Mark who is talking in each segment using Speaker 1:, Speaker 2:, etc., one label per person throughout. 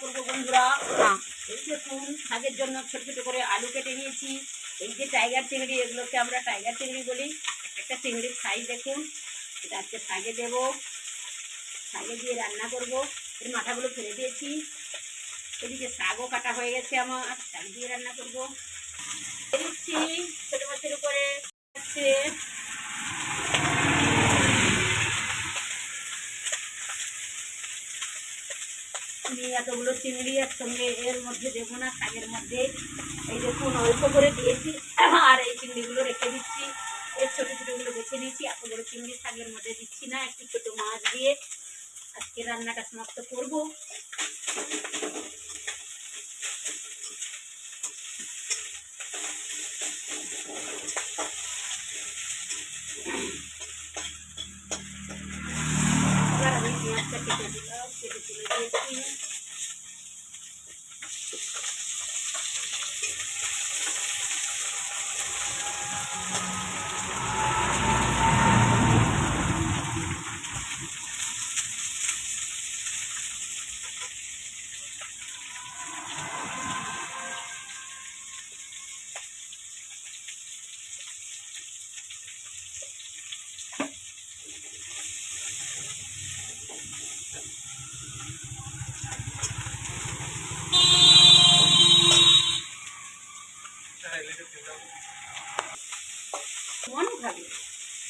Speaker 1: করব বন্ধুরা।
Speaker 2: হ্যাঁ।
Speaker 1: এই শাকের জন্য ছোট ছোট করে আলু কেটে নিয়েছি। এই যে টাইগার চিংড়ি এগুলোকে আমরা টাইগার চিংড়ি বলি। একটা চিংড়ির সাইজ দেখুন। এটা আজকে শাকে দেবো। শাকে দিয়ে রান্না করব। এর মাথাগুলো ফেলে দিয়েছি। এদিকে শাকও কাটা হয়ে গেছে আমার। শাক দিয়ে রান্না করব। দিচ্ছি। ছোটো মাছের উপরে আমি এতগুলো চিংড়ি একসঙ্গে এর মধ্যে দেবো না, শাকের মধ্যে। এই দেখুন অল্প করে দিয়েছি, আর এই চিংড়িগুলো রেখে দিচ্ছি। এর ছোটো ছোটোগুলো বেছে নিয়েছি, এত বড় চিংড়ি শাকের মধ্যে দিচ্ছি না, একটু ছোটো মাছ দিয়ে আজকে রান্নাটা সমাপ্ত করব।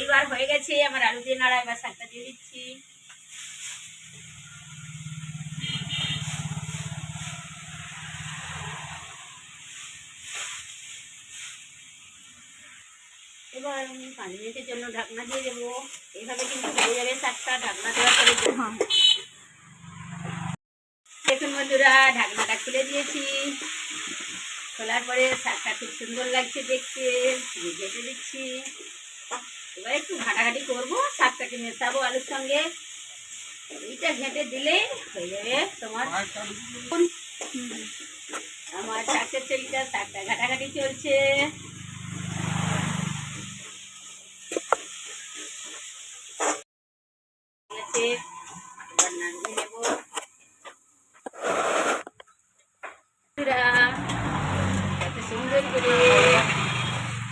Speaker 1: এইবার হয়ে গেছে আমার আলু দিয়ে নাড়া এবার শাকটা দিয়ে দিচ্ছি। এবার আমি পাঁচ মিনিটের জন্য ঢাকনা দিয়ে দেবো। এইভাবে কিন্তু হয়ে যাবে শাকটা ঢাকনা দেওয়ার পরে
Speaker 2: হ্যাঁ।
Speaker 1: দেখুন বন্ধুরা ঢাকনাটা খুলে দিয়েছি। খোলার পরে শাকটা খুব সুন্দর লাগছে দেখতে ঘেটে দিচ্ছি এবার একটু ঘাটাঘাটি করব শাকটাকে মেশাবো আলুর সঙ্গে এইটা ঘেঁটে দিলে হয়ে যাবে তোমার। আমার শাকের চলিটা শাকটা ঘাটাঘাটি চলছে। সুন্দর করে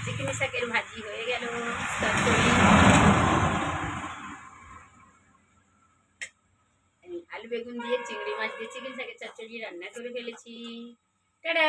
Speaker 1: চিকেনি শাকের ভাজি হয়ে গেল। চচ্চড়ি আমি আলু বেগুন দিয়ে চিংড়ি মাছ দিয়ে চিকেন শাকের চচ্চড়ি রান্না করে ফেলেছি। টাটা!